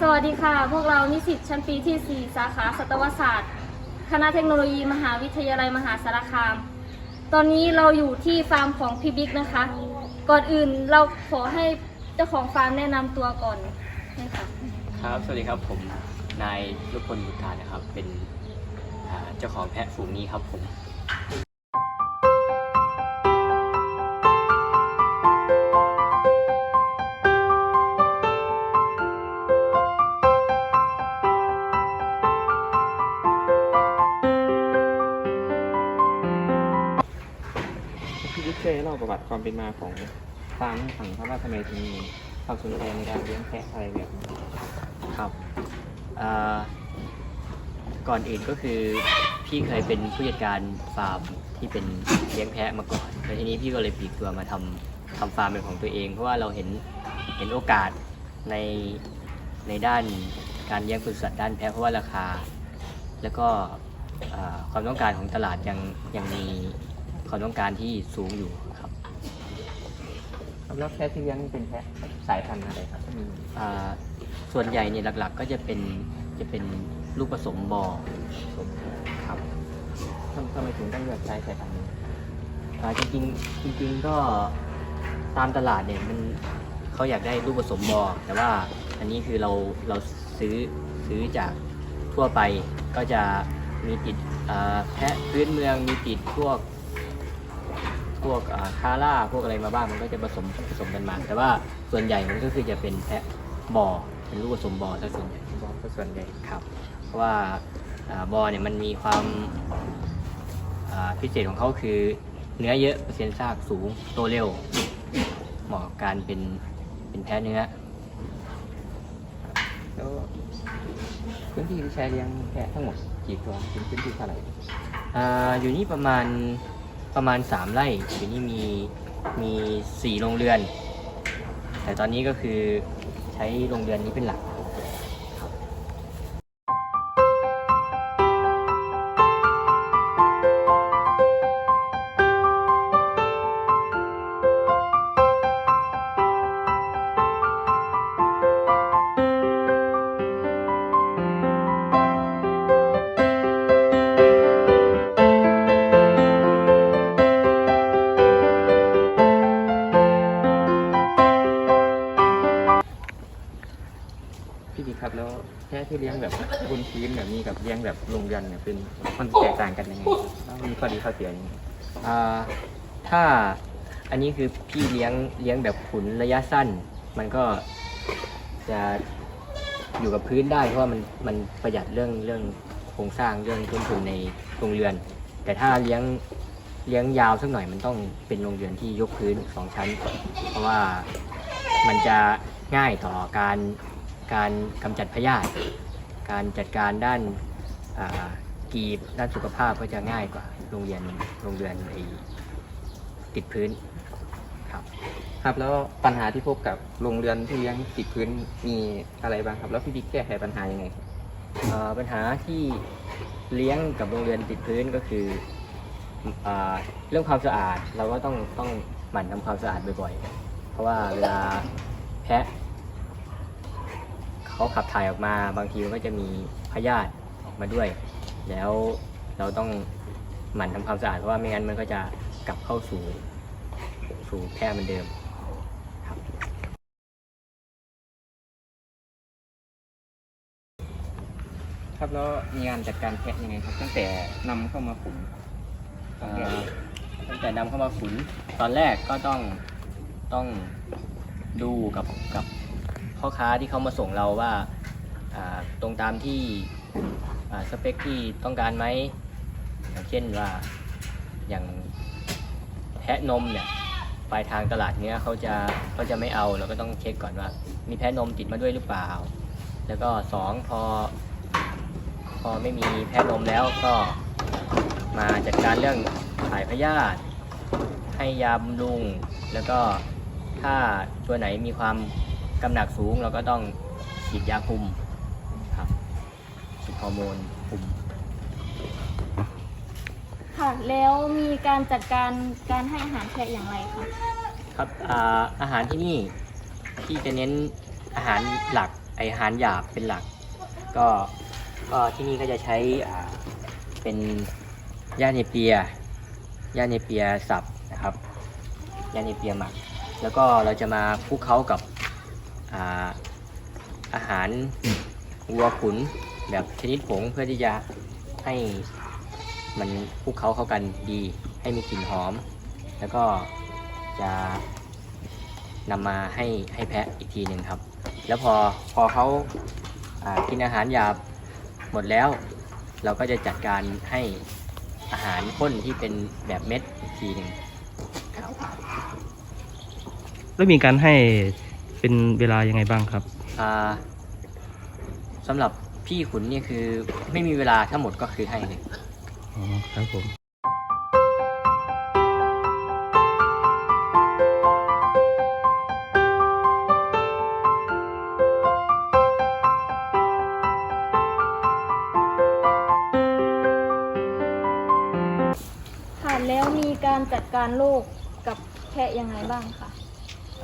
สวัสดีค่ะ พวกเรานิสิตชั้นปีที่ 4 สาขาสัตวศาสตร์ คณะเทคโนโลยีมหาวิทยาลัยมหาสารคาม ตอนนี้เราอยู่ที่ฟาร์มของพี่บิ๊กนะคะ ก่อนอื่นเราขอให้เจ้าของฟาร์มแนะนำตัวก่อนนะคะครับ สวัสดีครับผมนายลูกพลบุตรานนะครับ เป็นอ่าเจ้าของแพะฝูงนี้ครับผม เป็นมาของฟาร์มให้ฟังครับว่าทำไมถึงมีความสนใจในการเลี้ยงแพะอะไรแบบนี้ครับก่อนอื่นก็คือพี่เคยเป็นผู้จัดการฟาร์มที่เป็นเลี้ยงแพะมาก่อนแล้วทีนี้พี่ก็เลยปลีกตัวมาทำทำฟาร์มเป็นของตัวเอง เพราะว่าเราเห็นเห็นโอกาสในในด้านการเลี้ยงปศุสัตว์ด้านแพะเพราะว่าราคา แล้วก็ความต้องการของตลาดยังยังมีความต้องการที่สูงอยู่ครับ แล้วแพะที่เลี้ยงเป็นแพะสายพันธุ์อะไรครับมีอ่าส่วนใหญ่เนี่ยหลักๆ ก็จะเป็นจะเป็นลูกผสมบอสมครับทำทำไมถึงต้องเลือกใช้สายพันธุ์นี้อ่าจริงๆจริง ๆ ก็ตามตลาดเนี่ยมันเขาอยากได้ลูกผสมบอแต่ว่าอันนี้คือเราเราซื้อซื้อจากทั่วไปก็จะมีติดอ่าแพะพื้นเมืองมีติดพวก พวกอ่าคาร่าพวกอะไรมาบ้างมันก็จะผสมผสมกันมา แต่ว่าส่วนใหญ่มันก็คือจะเป็นแพะบอเป็นลูกผสมบอซะส่วนใหญ่บอกก็ส่วนใหญ่ครับ เพราะว่าอาบอเนี่ยมันมีความอ่าพิเศษของเขาคือเนื้อเยอะเปอร์เซ็นต์ซากสูงโตเร็ว เหมาะกับการเป็นเป็นแพ้เนื้อแล้วพื้นที่ที่ใช้เลี้ยงแพะทั้งหมดกี่ตัวเป็นพื้นที่เท่าไหร่อาอยู่นี่ประมาณ ประมาณ 3 ไร่อยู่นี่มีมีสี่โรงเรือน แต่ตอนนี้ก็คือใช้โรงเรือนนี้เป็นหลัก ลี้ยงแบบโรงเรือนเนี่ยเป็นมันแตกต่างกันยังไงแล้วมีข้อดีข้อเสียยังไงอ่าถ้าอันนี้คือพี่เลี้ยงเลี้ยงแบบขุนระยะสั้น มันก็จะอยู่กับพื้นได้เพราะว่ามันมันประหยัดเรื่องเรื่องโครงสร้างเรื่องต้นทุนในโรงเรือน แต่ถ้าเลี้ยงเลี้ยงยาวสักหน่อยมันต้องเป็นโรงเรือนที่ยกพื้นสองชั้น เพราะว่ามันจะง่ายต่อการการกำจัดพยาธิการจัดการด้านอ่า กีบด้านสุขภาพก็จะง่ายกว่าโรงเรียนโรงเรือนไอ้ติดพื้นครับ ครับแล้วปัญหาที่พบกับโรงเรือนที่เลี้ยงติดพื้นมีอะไรบ้างครับ แล้วพี่บิ๊กแก้ไขปัญหายังไงครับเอ่อปัญหาที่เลี้ยงกับโรงเรือนติดพื้นก็คืออเรื่องความสะอาดเราก็ต้องต้องหมั่นทำความสะอาดบ่อยๆ เพราะว่าเวลาแพะเขาขับถ่ายออกมาบางทีมันก็จะมีพยาธิ มาด้วย แล้วเราต้องหมั่นทำความสะอาดเพราะว่าไม่งั้นมันก็จะกลับเข้าสู่สู่แพะเหมือนเดิมครับครับแล้วมีงานจัดการแพะยังไงครับ ตั้งแต่นำเข้ามาขุนเอ่อตั้งแต่นำเข้ามาขุนตอนแรกก็ต้องต้องดูกับกับพ่อค้าที่เขามาส่งเราว่าอ่าตรงตามที่อ่า สเปคที่ต้องการไหมอย่างเช่นว่าอย่างแพะนมเนี่ยปลายทางตลาดเนี้ยเขาจะเขาจะไม่เอาเราก็ต้องเช็คก่อนว่า มีแพะนมติดมาด้วยหรือเปล่า แล้วก็สองพอ พอไม่มีแพะนมแล้วก็มาจัดการเรื่องถ่ายพยาธิให้ยาบำรุง แล้วก็ถ้าตัวไหนมีความกำหนักสูงเราก็ต้องฉีดยาคุม ฉีดฮอร์โมนคุม ค่ะ แล้วมีการจัดการการให้อาหารแพะอย่างไรคะ ครับอาอาหารที่นี่ที่จะเน้นอาหารหลักไออาหารหยาบเป็นหลัก ก็ก็ที่นี่ก็จะใช้อ่าเป็นหญ้าเนเปียหญ้าเนเปียสับนะครับหญ้าเนเปียหมัก แล้วก็เราจะมาคลุกเคล้ากับอ่าอาหาร วัวขุนแบบชนิดผงเพื่อที่จะให้มันคลุกเคล้าเข้ากันดี ให้มีกลิ่นหอม แล้วก็จะนำมาให้ให้แพะอีกทีหนึ่งครับ แล้วพอพอเขาอ่ากินอาหารหยาบหมดแล้ว เราก็จะจัดการให้อาหารข้นที่เป็นแบบเม็ดอีกทีหนึ่งครับแล้วมีการให้เป็นเวลายังไงบ้างครับอ่า สำหรับพี่ขุนเนี่ยคือไม่มีเวลาถ้าหมดก็คือให้เลย อ๋อครับผม ค่ะแล้วมีการจัดการโรคกับแพะยังไงบ้างคะ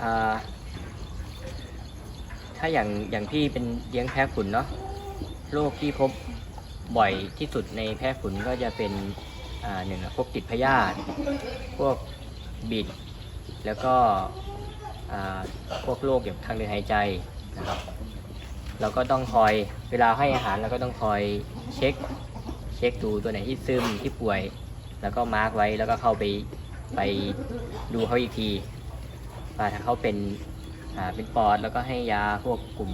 อ่า ถ้าอย่างอย่างพี่เป็นเลี้ยงแพะขุนเนาะโรคที่พบบ่อยที่สุดในแพะขุนก็จะเป็นอ่าหนึ่งพวกติดพยาธิพวกบิด แล้วก็อ่าพวกโรคเกี่ยวกับทางเดินหายใจนะครับเราก็ต้องคอยเวลาให้อาหารเราก็ต้องคอยเช็คเช็คดูตัวไหนที่ซึมที่ป่วย แล้วก็มาร์กไว้แล้วก็เข้าไปไปดูเขาอีกทีว่าถ้าเขาเป็น เป็นปอดแล้วก็ให้ยาพวกกลุ่ม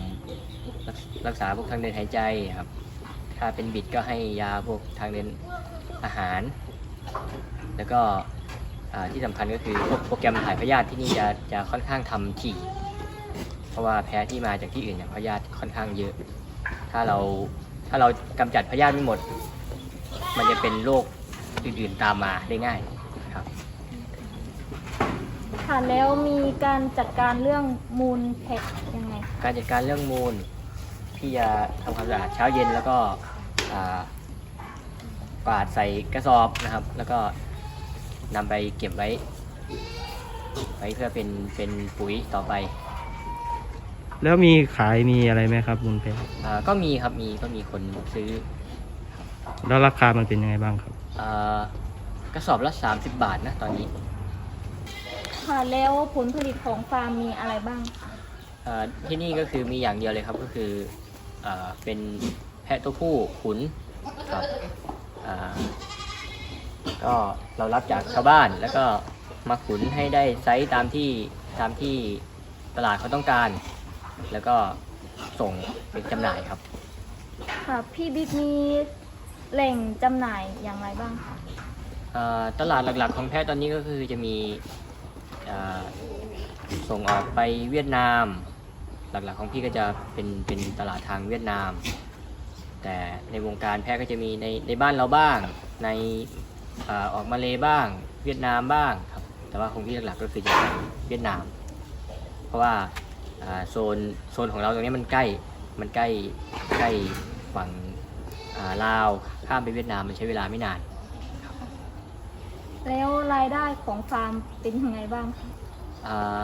รักษาพวกทางเดินหายใจครับ ถ้าเป็นบิดก็ให้ยาพวกทางเดินอาหาร แล้วก็ที่สำคัญก็คือพวกโปรแกรมถ่ายพยาธิที่นี่จะจะค่อนข้างทำถี่ เพราะว่าแพ้ที่มาจากที่อื่นเนี่ยพยาธิค่อนข้างเยอะ ถ้าเราถ้าเรากำจัดพยาธิไม่หมด มันจะเป็นโรคอื่นๆตามมาได้ง่ายครับ ค่ะ แล้วมีการจัดการเรื่องมูลแพะยังไง การจัดการเรื่องมูลพี่จะทำความสะอาดเช้าเย็นแล้วก็อ่ากวาดใส่กระสอบนะครับ แล้วก็นำไปเก็บไว้ ไว้เพื่อเป็นเป็นปุ๋ยต่อไปแล้วมีขายมีอะไรไหมครับมูลแพะอ่าก็มีครับมีก็มีคนซื้อแล้วราคามันเป็นยังไงบ้างครับอากระสอบละ 30 บาทนะตอนนี้ ค่ะ แล้วผลผลิตของฟาร์มมีอะไรบ้างคะอ่าที่นี่ก็คือมีอย่างเดียวเลยครับก็คืออาเป็นแพะตัวผู้ขุนครับอ่าก็เรารับจากชาวบ้านแล้วก็มาขุนให้ได้ไซส์ตามที่ตามที่ตลาดเขาต้องการ แล้วก็ส่งเป็นจำหน่ายครับ ค่ะ พี่บิ๊กมีแหล่งจำหน่ายอย่างไรบ้างคะอ่าตลาดหลักๆของแพะตอนนี้ก็คือจะมีอ่า ส่งออกไปเวียดนาม หลักๆของพี่ก็จะเป็นเป็นตลาดทางเวียดนาม แต่ในวงการแพะก็จะมีในในบ้านเราบ้าง ในอออกมาเลบ้าง เวียดนามบ้างครับ แต่ว่าของพี่หลักๆก็คือจะเป็นเวียดนาม เพราะว่าโซนโซนของเราตรงนี้มันใกล้มันใกล้ใกล้ฝั่งลาวข้ามไปเวียดนามมันใช้เวลาไม่นาน แล้วรายได้ของฟาร์มเป็นยังไงบ้างคะอ่า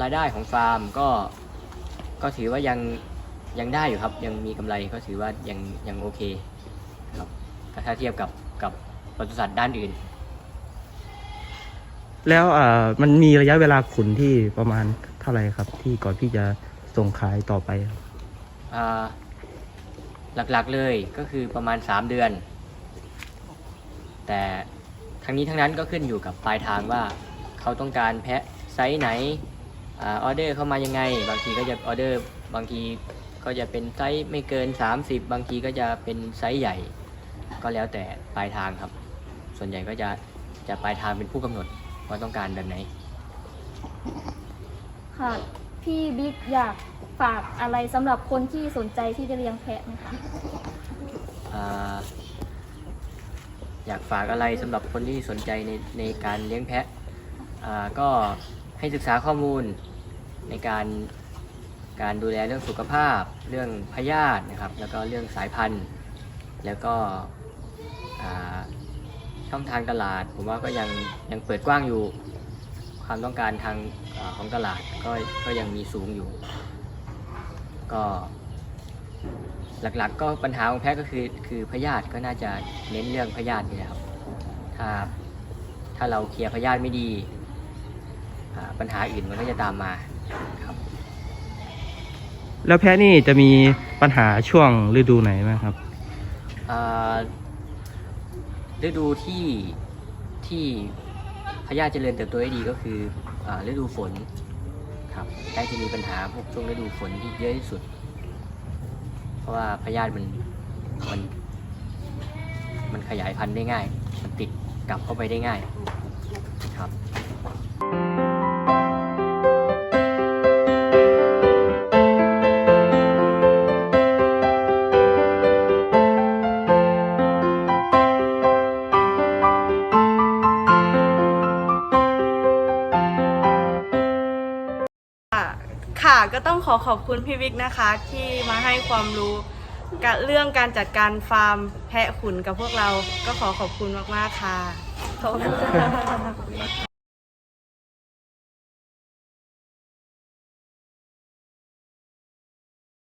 รายได้ของฟาร์มก็ ก็ถือว่ายังยังได้อยู่ครับ ยังมีกำไรก็ถือว่ายังยังโอเคครับถ้าเทียบกับกับปศุสัตว์ด้านอื่น แล้วอ่ามันมีระยะเวลาขุนที่ประมาณเท่าไหร่ครับ ที่ก่อนที่จะส่งขายต่อไปครับอ่าหลักๆเลยก็คือประมาณ 3 เดือน แต่ ทั้งนี้ทั้งนั้นก็ขึ้นอยู่กับปลายทางว่าเขาต้องการแพะไซส์ไหนอาออเดอร์เข้ามายังไง บางทีก็จะออเดอร์บางทีก็จะเป็นไซส์ไม่เกิน 30 บางทีก็จะเป็นไซส์ใหญ่ ก็แล้วแต่ปลายทางครับ ส่วนใหญ่ก็จะจะปลายทางเป็นผู้กำหนดว่าต้องการแบบไหนค่ะพี่บิ๊กอยากฝากอะไรสำหรับคนที่สนใจที่จะเลี้ยงแพะไหมคะ อยากฝากอะไรสำหรับคนที่สนใจในในการเลี้ยงแพะอ่าก็ให้ศึกษาข้อมูลในการการดูแลเรื่องสุขภาพ เรื่องพยาธินะครับ แล้วก็เรื่องสายพันธุ์ แล้วก็ช่องทางตลาด ผมว่าก็ยังยังเปิดกว้างอยู่ ความต้องการทางอของตลาดก็ก็ยังมีสูงอยู่ ก็ หลักๆ ก็ปัญหาของแพะก็คือคือพยาธิก็น่าจะเน้นเรื่องพยาธินี่แหละครับถ้าถ้าเราเคลียร์พยาธิไม่ดีอ่าปัญหาอื่นมันก็จะตามมาครับ แล้วแพะนี่จะมีปัญหาช่วงฤดูไหนไหมครับอ่าฤดูที่ที่พยาธิเจริญเติบโตได้ดีก็คืออาฤดูฝนครับแพะจะมีปัญหาพวกช่วงฤดูฝนที่เยอะที่สุดเพ ราะว่าพยาธิมันมัน มันขยายพันธุ์ได้ง่าย มันติดกลับเข้าไปได้ง่ายครับ ค่ะก็ต้องขอขอบคุณพี่วิกนะคะ ที่มาให้ความรู้กับเรื่องการจัดการฟาร์มแพะขุนกับพวกเราก็ขอขอบคุณมากๆค่ะขอบคุณค่ะ